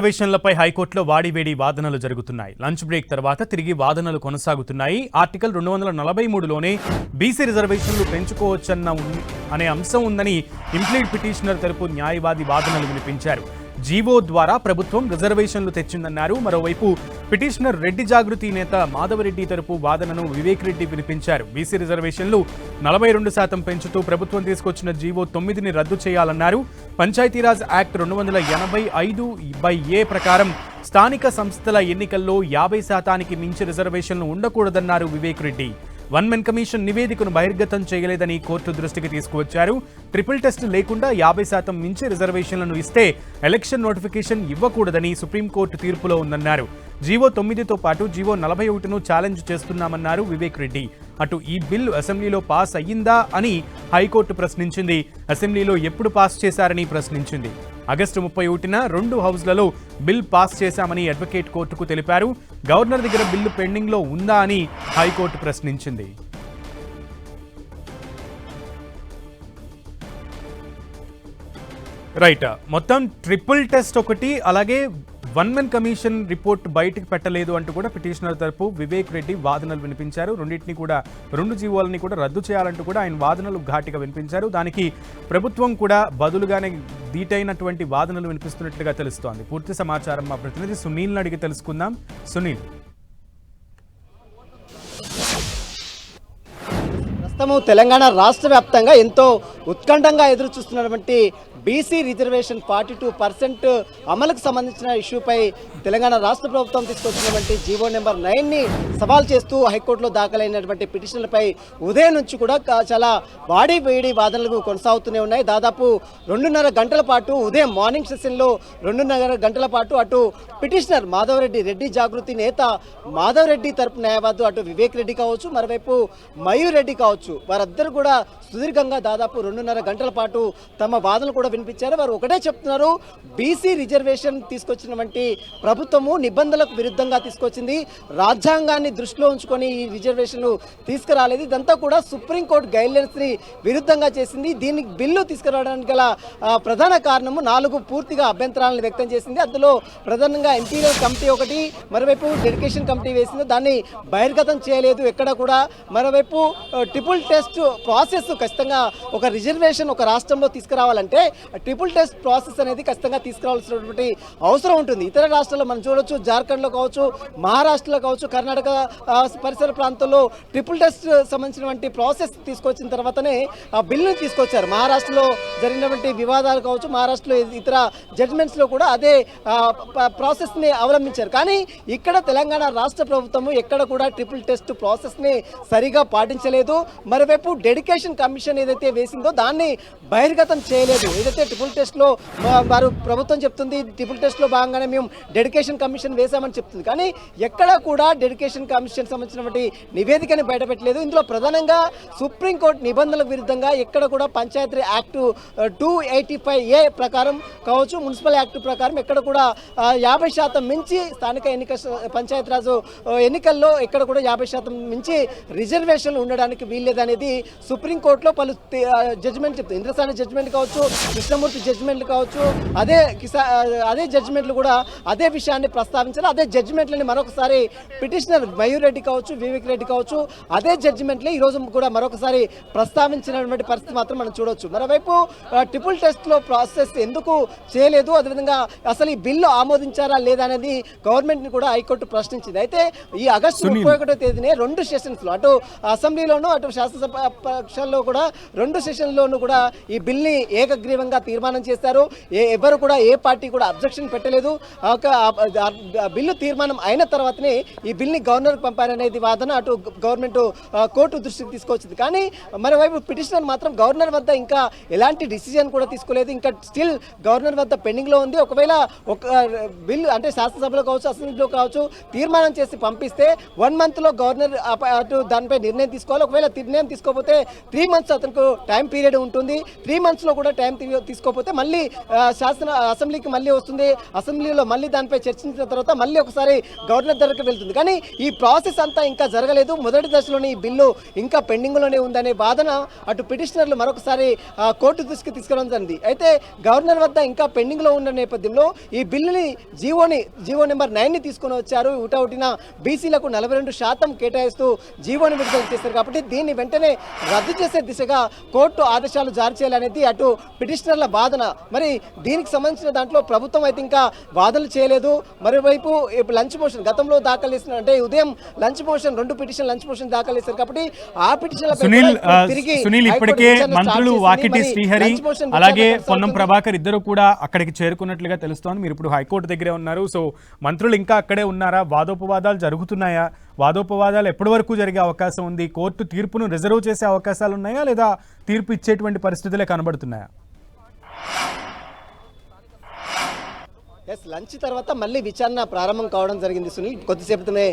రిజర్వేషన్లపై హైకోర్టులో వాడివేడి వాదనలు జరుగుతున్నాయి. లంచ్ బ్రేక్ తర్వాత తిరిగి వాదనలు కొనసాగుతున్నాయి. ఆర్టికల్ రెండు వందల నలభై మూడులోనే బీసీ రిజర్వేషన్లు పెంచుకోవచ్చన్న ఉన్- అనే అంశం ఉందని ఇంప్లీడ్ పిటిషనర్ తరపు న్యాయవాది వాదనలు వినిపించారు. జీవో ద్వారా ప్రభుత్వం రిజర్వేషన్లు తెచ్చిందన్నారు. మరోవైపు పిటిషనర్ రెడ్డి జాగృతి నేత మాధవరెడ్డి తరపు వాదనను వివేక్ రెడ్డి వినిపించారు. బీసీ రిజర్వేషన్లు నలభై రెండు శాతం పెంచుతూ ప్రభుత్వం తీసుకొచ్చిన జీవో తొమ్మిదిని రద్దు చేయాలన్నారు. పంచాయతీరాజ్ యాక్ట్ రెండు వందల ఎనభై ఐదు బై ఏ ప్రకారం స్థానిక సంస్థల ఎన్నికల్లో యాభై శాతానికి మించి రిజర్వేషన్లు ఉండకూడదన్నారు Vivek Reddy. One men commission నివేదికను బహిర్గతం చేయలేదని కోర్టు దృష్టికి తీసుకువచ్చారు. ట్రిపుల్ టెస్ట్ లేకుండా యాభై శాతం మించి రిజర్వేషన్లను ఇస్తే ఎలక్షన్ నోటిఫికేషన్ ఇవ్వకూడదని సుప్రీంకోర్టు తీర్పులో ఉందన్నారు. జీవో తొమ్మిదితో పాటు జీవో నలభై ఒకటిను ఛాలెంజ్ చేస్తున్నామన్నారు వివేక్ రెడ్డి. అటు ఈ బిల్లు అసెంబ్లీలో పాస్ అయ్యిందా అని హైకోర్టు ప్రశ్నించింది. అసెంబ్లీలో ఎప్పుడు పాస్ చేశారని ప్రశ్నించింది. ఆగస్టు ముప్పై ఒకటిన రెండు హౌస్లలో బిల్ పాస్ చేశామని అడ్వకేట్ కోర్టుకు తెలిపారు. గవర్నర్ దగ్గర బిల్లు పెండింగ్లో ఉందా అని హైకోర్టు ప్రశ్నించింది. రైట్. మొత్తం ట్రిపుల్ టెస్ట్ ఒకటి అలాగే వన్ మెన్ కమిషన్ రిపోర్ట్ బయటకు పెట్టలేదు అంటూ కూడా పిటిషనర్ తరపు వివేక్ రెడ్డి వాదనలు వినిపించారు. రెండింటిని కూడా రెండు జీవోలని కూడా రద్దు చేయాలంటూ కూడా ఆయన వాదనలు ఘాటిగా వినిపించారు. దానికి ప్రభుత్వం కూడా బదులుగానే దీటైనటువంటి వాదనలు వినిపిస్తున్నట్లుగా తెలుస్తోంది. పూర్తి సమాచారం మా ప్రతినిధి సునీల్ని అడిగి తెలుసుకుందాం. సునీల్. ప్రస్తుతము తెలంగాణ రాష్ట్ర వ్యాప్తంగా ఎంతో ఉత్కంఠంగా ఎదురు చూస్తున్నటువంటి BC reservation forty two percent అమలుకు సంబంధించిన ఇష్యూపై తెలంగాణ రాష్ట్ర ప్రభుత్వం తీసుకొచ్చినటువంటి జీవో నెంబర్ నైన్ని సవాల్ చేస్తూ హైకోర్టులో దాఖలైనటువంటి పిటిషన్లపై ఉదయం నుంచి కూడా చాలా వాడి వేడి వాదనలు కొనసాగుతూనే ఉన్నాయి. దాదాపు రెండున్నర గంటల పాటు ఉదయం మార్నింగ్ సెషన్లో రెండున్నర గంటల పాటు అటు పిటిషనర్ మాధవరెడ్డి రెడ్డి జాగృతి నేత మాధవరెడ్డి తరపు న్యాయవాదు అటు వివేక్ రెడ్డి కావచ్చు మరోవైపు మయూర్ రెడ్డి కావచ్చు వారందరూ కూడా సుదీర్ఘంగా దాదాపు రెండున్నర గంటల పాటు తమ వాదనలు కూడా వినిపించారు. వారు ఒకటే చెప్తున్నారు. బీసీ రిజర్వేషన్ తీసుకొచ్చినటువంటి ప్రభుత్వము నిబంధనలకు విరుద్ధంగా తీసుకొచ్చింది. రాజ్యాంగాన్ని దృష్టిలో ఉంచుకొని ఈ రిజర్వేషన్లు తీసుకురాలేదు. ఇదంతా కూడా సుప్రీంకోర్టు గైడ్లైన్స్ని విరుద్ధంగా చేసింది. దీనికి బిల్లు తీసుకురావడానికి గల ప్రధాన కారణము నాలుగు పూర్తిగా అభ్యంతరాలను వ్యక్తం చేసింది. అందులో ప్రధానంగా ఇంటీరియర్ కమిటీ ఒకటి మరోవైపు డెడికేషన్ కమిటీ వేసింది. దాన్ని బహిర్గతం చేయలేదు ఎక్కడ కూడా. మరోవైపు ట్రిపుల్ టెస్ట్ ప్రాసెస్ ఖచ్చితంగా ఒక రిజర్వేషన్ ఒక రాష్ట్రంలో తీసుకురావాలంటే ట్రిపుల్ టెస్ట్ ప్రాసెస్ అనేది ఖచ్చితంగా తీసుకురావాల్సినటువంటి అవసరం ఉంటుంది. ఇతర రాష్ట్రాల్లో మనం చూడొచ్చు జార్ఖండ్లో కావచ్చు మహారాష్ట్రలో కావచ్చు కర్ణాటక పరిసర ప్రాంతాల్లో ట్రిపుల్ టెస్ట్ సంబంధించినటువంటి ప్రాసెస్ తీసుకొచ్చిన తర్వాతనే ఆ బిల్లును తీసుకొచ్చారు. మహారాష్ట్రలో జరిగినటువంటి వివాదాలు కావచ్చు మహారాష్ట్రలో ఇతర జడ్జిమెంట్స్లో కూడా అదే ప్రాసెస్ని అవలంబించారు. కానీ ఇక్కడ తెలంగాణ రాష్ట్ర ప్రభుత్వము ఎక్కడ కూడా ట్రిపుల్ టెస్ట్ ప్రాసెస్ని సరిగా పాటించలేదు. మరోవైపు డెడికేషన్ కమిషన్ ఏదైతే వేసిందో దాన్ని బహిర్గతం చేయలేదు. ఏదైతే ట్రిపుల్ టెస్ట్లో వారు ప్రభుత్వం చెప్తుంది ట్రిపుల్ టెస్ట్లో భాగంగానే మేము డెడికేషన్ కమిషన్ వేశామని చెప్తుంది. కానీ ఎక్కడ కూడా డెడికేషన్ కమిషన్ సంబంధించినటువంటి నివేదికని బయటపెట్టలేదు. ఇందులో ప్రధానంగా సుప్రీంకోర్టు నిబంధనలకు విరుద్ధంగా ఎక్కడ కూడా panchayati act two eighty five A ప్రకారం కావచ్చు మున్సిపల్ యాక్ట్ ప్రకారం ఎక్కడ కూడా యాభై శాతం మించి స్థానిక ఎన్నిక పంచాయతీరాజు ఎన్నికల్లో ఎక్కడ కూడా యాభై శాతం మించి రిజర్వేషన్లు ఉండడానికి వీల్లేదనేది సుప్రీంకోర్టులో పలు జడ్జిమెంట్ చెప్తుంది. ఇంద్రసాని జడ్జిమెంట్ కావచ్చు కృష్ణమూర్తి జడ్జిమెంట్లు కావచ్చు అదే కిసా అదే జడ్జిమెంట్లు కూడా అదే విషయాన్ని ప్రస్తావించారు అదే జడ్జిమెంట్లని మరొకసారి పిటిషనర్ మయూర్ రెడ్డి కావచ్చు వివేక్ రెడ్డి కావచ్చు అదే జడ్జిమెంట్లే ఈ రోజు కూడా మరొకసారి ప్రస్తావించినటువంటి పరిస్థితి మాత్రం మనం చూడొచ్చు. మరోవైపు ట్రిపుల్ టెస్ట్లో ప్రాసెస్ ఎందుకు చేయలేదు? అదేవిధంగా అసలు ఈ బిల్లు ఆమోదించారా లేదా అనేది గవర్నమెంట్ని కూడా హైకోర్టు ప్రశ్నించింది. అయితే ఈ ఆగస్టు. ముప్పై ఒకటో తేదీనే రెండు సెషన్స్లో అటు అసెంబ్లీలోను అటు శాసనసభ పక్షాల్లో కూడా రెండు సెషన్లోనూ కూడా ఈ బిల్ని ఏకగ్రీవంగా తీర్మానం చేశారు. ఏ ఎవరు కూడా ఏ పార్టీ కూడా అబ్జెక్షన్ పెట్టలేదు. ఒక బిల్లు తీర్మానం అయిన తర్వాతనే ఈ బిల్ని గవర్నర్కి పంపారనేది వాదన అటు గవర్నమెంట్ కోర్టు దృష్టికి తీసుకొచ్చింది. కానీ మరోవైపు పిటిషనర్ మాత్రం గవర్నర్ వద్ద ఇంకా ఎలాంటి డిసిజన్ కూడా తీసుకోలేదు. ఇంకా స్టిల్ గవర్నర్ వద్ద పెండింగ్లో ఉంది. ఒకవేళ ఒక బిల్లు అంటే శాసనసభలో కావచ్చు అసెంబ్లీలో కావచ్చు తీర్మానం చేసి పంపిస్తే వన్ మంత్లో గవర్నర్ అటు దానిపై నిర్ణయం తీసుకోవాలి. ఒకవేళ నిర్ణయం తీసుకోకపోతే త్రీ మంత్స్ అతనికి టైం పీరియడ్ ఉంటుంది. త్రీ మంత్స్లో కూడా టైం తీసుకోకపోతే మళ్ళీ శాసన అసెంబ్లీకి మళ్ళీ వస్తుంది. అసెంబ్లీలో మళ్ళీ దానిపై చర్చించిన తర్వాత మళ్ళీ ఒకసారి గవర్నర్ దగ్గరికి వెళ్తుంది. కానీ ఈ ప్రాసెస్ అంతా ఇంకా జరగలేదు. మొదటి దశలోనే ఈ బిల్లు ఇంకా పెండింగ్లోనే ఉందనే వాదన అటు పిటిషనర్లు మరొకసారి కోర్టు దృష్టికి తీసుకురావడం జరిగింది. అయితే గవర్నర్ వద్ద ఇంకా పెండింగ్లో ఉన్న నేపథ్యంలో ఈ బిల్లుని జీవోని జీవో నెంబర్ నైన్ని తీసుకొని వచ్చారు. ఉటౌటిన బీసీలకు నలభై రెండు శాతం కేటాయిస్తూ జీవోని విడుదల చేశారు. కాబట్టి దీన్ని వెంటనే రద్దు చేసే దిశగా కోర్టు ఆదేశాలు జారీ చేయాలనేది అటు పిటిషనర్ పిటిషనర్ల వాదన. మరి దీనికి సంబంధించిన దాంట్లో ప్రభుత్వం అయితే ఇంకా వాదనలు చేయలేదు. మరోవైపు లంచ్ మోషన్ గతంలో దాఖలు చేసిన అంటే ఉదయం లంచ్ మోషన్ రెండు పిటిషన్ లంచ్ మోషన్ దాఖలు చేశారు కాబట్టి ఆ పిటిషన్ల సునీల్ సునీల్ ఇప్పటికే మంత్రులు వాకిటి శ్రీహరి అలాగే పొన్నం ప్రభాకర్ ఇద్దరు కూడా అక్కడికి చేరుకున్నట్లుగా తెలుస్తోంది. మీరు ఇప్పుడు హైకోర్టు దగ్గరే ఉన్నారు. సో మంత్రులు ఇంకా అక్కడే ఉన్నారా? వాదోపవాదాలు జరుగుతున్నాయా? వాదోపవాదాలు ఎప్పటి వరకు జరిగే అవకాశం ఉంది? కోర్టు తీర్పును రిజర్వ్ చేసే అవకాశాలు ఉన్నాయా? లేదా తీర్పు ఇచ్చేటువంటి పరిస్థితులే కనబడుతున్నాయా? ఎస్ లంచ్ తర్వాత మళ్ళీ విచారణ ప్రారంభం కావడం జరిగింది సునీల్. కొద్దిసేపటినే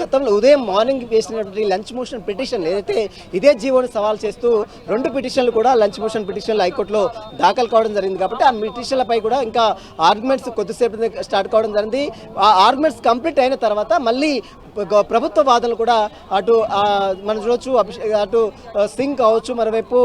గతంలో ఉదయం మార్నింగ్ వేసినటువంటి లంచ్ మోషన్ పిటిషన్ ఏదైతే ఇదే జీవోని సవాల్ చేస్తూ రెండు పిటిషన్లు కూడా లంచ్ మోషన్ పిటిషన్లు హైకోర్టులో దాఖలు కావడం జరిగింది కాబట్టి ఆ పిటిషన్లపై కూడా ఇంకా ఆర్గ్యుమెంట్స్ కొద్దిసేపు స్టార్ట్ కావడం జరిగింది. ఆ ఆర్గ్యుమెంట్స్ కంప్లీట్ అయిన తర్వాత మళ్ళీ ప్రభుత్వ వాదనలు కూడా అటు మనం చూడొచ్చు అభిషే- అటు సింగ్ కావచ్చు మరోవైపు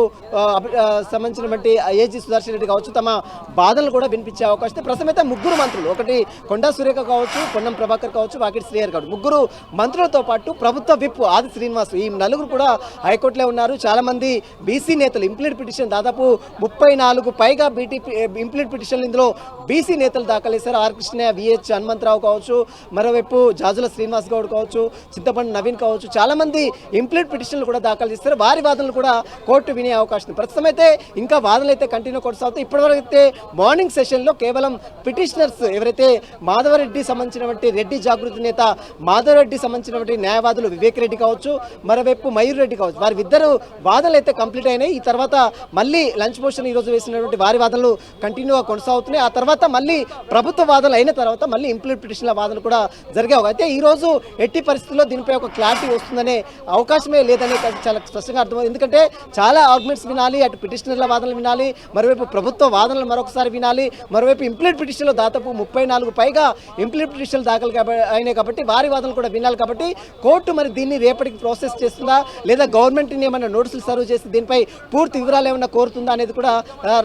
సంబంధించినటువంటి ఏజీ సుదర్శన్ రెడ్డి కావచ్చు తమ బాధలు కూడా వినిపించే అవకాశం ప్రస్తుతం ముగ్గురు మంత్రులు ఒకటి కొండా సురేఖ కావచ్చు పొన్నం ప్రభాకర్ కావచ్చు వాకిటి శ్రీహర్ కావచ్చు. ముగ్గురు మంత్రులతో పాటు ప్రభుత్వ విప్ ఆది శ్రీనివాస్ ఈ నలుగురు కూడా హైకోర్టులో ఉన్నారు. చాలా మంది బీసీ నేతలు ఇంప్లీడ్ పిటిషన్ దాదాపు ముప్పై నాలుగు పైగా బీటీ ఇంప్లీడ్ పిటిషన్లు ఇందులో బీసీ నేతలు దాఖలు చేశారు. ఆర్ కృష్ణ విహెచ్ హనుమంతరావు కావచ్చు మరోవైపు జాజుల శ్రీనివాస్ గౌడ్ కావచ్చు చింతపండు నవీన్ కావచ్చు చాలామంది మంది పిటిషన్లు కూడా దాఖలు చేస్తారు. వారి వాదనలు కూడా కోర్టు వినే అవకాశం ఉంది. ప్రస్తుతం అయితే ఇంకా వాదనలు అయితే కంటిన్యూ కొనసాగుతాయి. ఇప్పటివరకు అయితే మార్నింగ్ సెషన్లో కేవలం పిటిషనర్స్ ఎవరైతే మాధవరెడ్డి సంబంధించినటువంటి రెడ్డి జాగృతి నేత మాధవరెడ్డి సంబంధించినటువంటి న్యాయవాదులు వివేక్ రెడ్డి కావచ్చు మరోవైపు మయూర్ రెడ్డి కావచ్చు వారి ఇద్దరు వాదనలు అయితే కంప్లీట్ అయినాయి. ఈ తర్వాత మళ్ళీ లంచ్ మోషన్ ఈ రోజు వేసినటువంటి వారి వాదనలు కంటిన్యూగా కొనసాగుతున్నాయి. ఆ తర్వాత మళ్ళీ ప్రభుత్వ వాదనలు అయిన తర్వాత మళ్ళీ ఇంప్లీడ్ పిటిషన్ల వాదనలు కూడా జరిగే అయితే ఈ రోజు ఎట్టి పరిస్థితుల్లో దీనిపై ఒక క్లారిటీ వస్తుందనే అవకాశమే లేదనే చాలా స్పష్టంగా అర్థమైంది ఎందుకంటే చాలా ఆర్గ్యుమెంట్స్ వినాలి అటు పిటిషనర్ల వాదనలు వినాలి మరోవైపు ప్రభుత్వ వాదనలు మరొకసారి వినాలి మరోవైపు ఇంప్లీడ్ పిటిషన్లో దాదాపు ముప్పై నాలుగు పైగా ఇంప్లీడ్ పిటిషన్లు దాఖలు అయినాయి కాబట్టి వారి వాదనలు కూడా వినాలి కాబట్టి కోర్టు మరి దీన్ని రేపటికి ప్రాసెస్ చేస్తుందా లేదా గవర్నమెంట్ని ఏమైనా నోటీసులు సర్వ్ చేసి దీనిపై పూర్తి వివరాలు ఏమైనా కోరుతుందా అనేది కూడా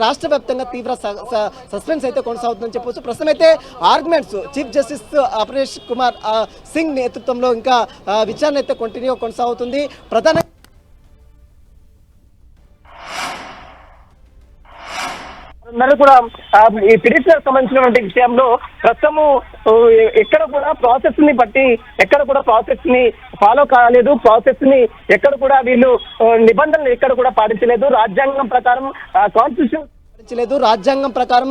రాష్ట్ర వ్యాప్తంగా తీవ్ర స- సస్పెన్స్ అయితే కొనసాగుతుందని చెప్పవచ్చు ప్రస్తుతం అయితే arguments chief justice Aparesh Kumar Singh నేతృత్వ మొత్తంలో ఇంకా విచారణ అయితే కంటిన్యూ కొనసాగుతుంది. ప్రధాన అందరూ కూడా ఈ పిటిషనర్ సంబంధించినటువంటి విషయంలో ప్రస్తుతము ఎక్కడ కూడా ప్రాసెస్ని బట్టి ఎక్కడ కూడా ప్రాసెస్ని ఫాలో కాలేదు. ప్రాసెస్ని ఎక్కడ కూడా వీళ్ళు నిబంధనలు ఎక్కడ కూడా పాటించలేదు. రాజ్యాంగం ప్రకారం కాన్స్టిట్యూషన్ లేదు రాజ్యాంగం ప్రకారం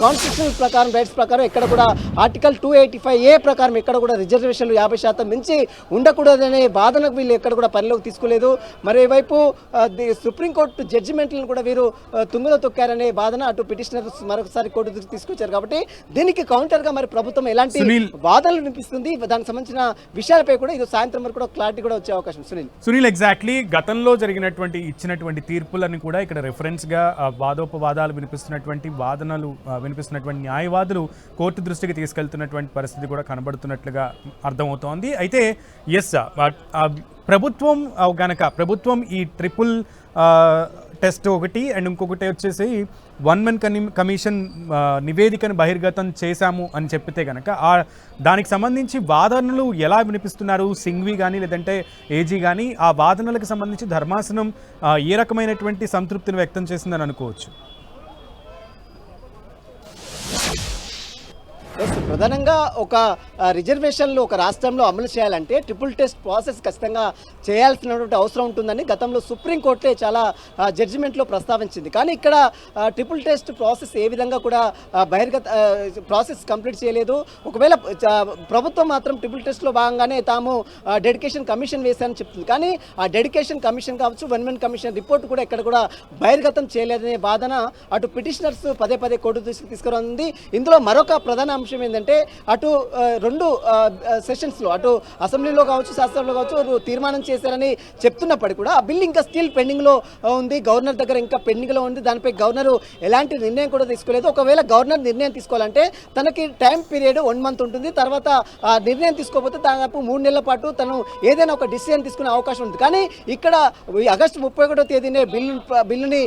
కాన్స్టిట్యూషన్ ప్రకారం రైట్స్ ప్రకారం ఎక్కడ కూడా article two eighty five A ప్రకారం ఎక్కడ కూడా రిజర్వేషన్లు యాభై శాతం మించి ఉండకూడదనే వాదనకు వీళ్ళు ఎక్కడ కూడా పరిలోకి తీసుకోలేదు. మరోవైపు సుప్రీంకోర్టు జడ్జిమెంట్లను కూడా వీరు తుంగలో తొక్కారనే వాదన అటు పిటిషనర్స్ మరొకసారి కోర్టు తీసుకొచ్చారు. కాబట్టి దీనికి కౌంటర్గా మరి ప్రభుత్వం ఎలాంటి. వాదనలు వినిపిస్తుంది? దానికి సంబంధించిన విషయాలపై కూడా ఇది సాయంత్రం వరకు కూడా క్లారిటీ కూడా వచ్చే అవకాశం సునీల్. సునీల్ ఎగ్జాక్ట్లీ గతంలో జరిగినటువంటి ఇచ్చినటువంటి తీర్పులని కూడా ఇక్కడ రెఫరెన్స్గా ఆ, వాదోపవాదాలు వినిపిస్తున్నటువంటి వాదనలు వినిపిస్తున్నటువంటి న్యాయవాదులు కోర్టు దృష్టికి తీసుకెళ్తున్నటువంటి పరిస్థితి కూడా కనబడుతున్నట్లుగా అర్థమవుతోంది. అయితే ఎస్ ప్రభుత్వం గనక ప్రభుత్వం ఈ ట్రిపుల్ టెస్ట్ ఒకటి అండ్ ఇంకొకటి వచ్చేసి వన్ మెన్ కని కమిషన్ నివేదికను బహిర్గతం చేశాము అని చెప్పితే కనుక ఆ దానికి సంబంధించి వాదనలు ఎలా వినిపిస్తున్నారు? సింగ్వి కానీ లేదంటే ఏజీ కానీ ఆ వాదనలకు సంబంధించి ధర్మాసనం ఏ రకమైనటువంటి సంతృప్తిని వ్యక్తం చేసిందని అనుకోవచ్చు? ప్రధానంగా ఒక రిజర్వేషన్లు ఒక రాష్ట్రంలో అమలు చేయాలంటే ట్రిపుల్ టెస్ట్ ప్రాసెస్ ఖచ్చితంగా చేయాల్సినటువంటి అవసరం ఉంటుందని గతంలో సుప్రీంకోర్టే చాలా జడ్జిమెంట్లో ప్రస్తావించింది. కానీ ఇక్కడ ట్రిపుల్ టెస్ట్ ప్రాసెస్ ఏ విధంగా కూడా బహిర్గత ప్రాసెస్ కంప్లీట్ చేయలేదు. ఒకవేళ ప్రభుత్వం మాత్రం ట్రిపుల్ టెస్ట్లో భాగంగానే తాము డెడికేషన్ కమిషన్ వేశారని చెప్తుంది. కానీ ఆ డెడికేషన్ కమిషన్ కావచ్చు వన్ వన్ కమిషన్ రిపోర్ట్ కూడా ఇక్కడ కూడా బహిర్గతం చేయలేదనే బాధన అటు పిటిషనర్స్ పదే పదే కోర్టు దృష్టికి తీసుకురానుంది ఇందులో మరొక ప్రధాన అంశం ఏంటంటే ఏంటంటే అటు రెండు సెషన్స్లో అటు అసెంబ్లీలో కావచ్చు శాసనసభలో కావచ్చు తీర్మానం చేశారని చెప్తున్నప్పటికీ కూడా ఆ బిల్ ఇంకా స్టిల్ పెండింగ్లో ఉంది. గవర్నర్ దగ్గర ఇంకా పెండింగ్లో ఉంది. దానిపై గవర్నర్ ఎలాంటి నిర్ణయం కూడా తీసుకోలేదు. ఒకవేళ గవర్నర్ నిర్ణయం తీసుకోవాలంటే తనకి టైం పీరియడ్ వన్ మంత్ ఉంటుంది. తర్వాత ఆ నిర్ణయం తీసుకోకపోతే దాదాపు మూడు నెలల పాటు తను ఏదైనా ఒక డిసిజన్ తీసుకునే అవకాశం ఉంది. కానీ ఇక్కడ ఈ ఆగస్టు ముప్పై ఒకటో తేదీనే బిల్లు బిల్లుని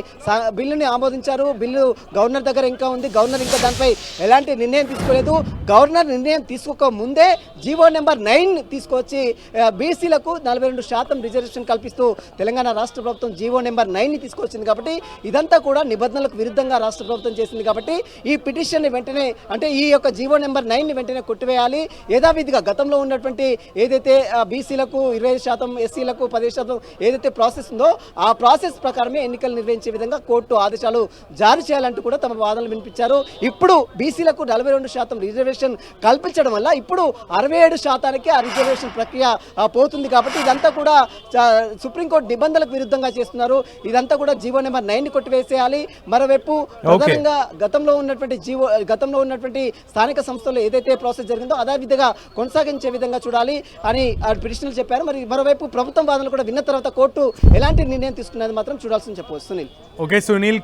బిల్లుని ఆమోదించారు. బిల్లు గవర్నర్ దగ్గర ఇంకా ఉంది. గవర్నర్ ఇంకా దానిపై ఎలాంటి నిర్ణయం తీసుకోలేదు. గవర్నర్ నిర్ణయం తీసుకోక ముందే జీవో నెంబర్ నైన్ తీసుకొచ్చి బీసీలకు నలభై రెండు శాతం రిజర్వేషన్ కల్పిస్తూ తెలంగాణ రాష్ట్ర ప్రభుత్వం జీవో నెంబర్ నైన్ని తీసుకొచ్చింది కాబట్టి ఇదంతా కూడా నిబంధనలకు విరుద్ధంగా రాష్ట్ర ప్రభుత్వం చేసింది కాబట్టి ఈ పిటిషన్ని వెంటనే అంటే ఈ యొక్క జీవో నెంబర్ నైన్ని వెంటనే కొట్టివేయాలి. యథావిధిగా గతంలో ఉన్నటువంటి ఏదైతే బీసీలకు ఇరవై శాతం ఎస్సీలకు పదిహేను శాతం ఏదైతే ప్రాసెస్ ఉందో ఆ ప్రాసెస్ ప్రకారమే ఎన్నికలు నిర్వహించే విధంగా కోర్టు ఆదేశాలు జారీ చేయాలంటూ కూడా తమ వాదనలు వినిపించారు. ఇప్పుడు బీసీలకు నలభై రెండు శాతం రిజర్వేషన్ కల్పించడం వల్ల ఇప్పుడు అరవై ఏడు శాతానికి ఆ రిజర్వేషన్ ప్రక్రియ పోతుంది కాబట్టి ఇదంతా కూడా సుప్రీంకోర్టు నిబంధనలకు విరుద్ధంగా చేస్తున్నారు. ఇదంతా కూడా జీవో నెంబర్ నైన్ కొట్టివేసేయాలి. మరోవైపు ప్రధానంగా గతంలో ఉన్నటువంటి జీవో గతంలో ఉన్నటువంటి స్థానిక సంస్థల్లో ఏదైతే ప్రాసెస్ జరిగిందో అదే విధంగా కొనసాగించే విధంగా చూడాలి అని ఆ పిటిషనర్లు చెప్పారు. మరి మరోవైపు ప్రభుత్వం వాదనలు కూడా విన్న తర్వాత కోర్టు ఎలాంటి నిర్ణయం తీసుకున్నది మాత్రం చూడాల్సింది చెప్పవచ్చు. సునీల్. ఓకే సునీల్.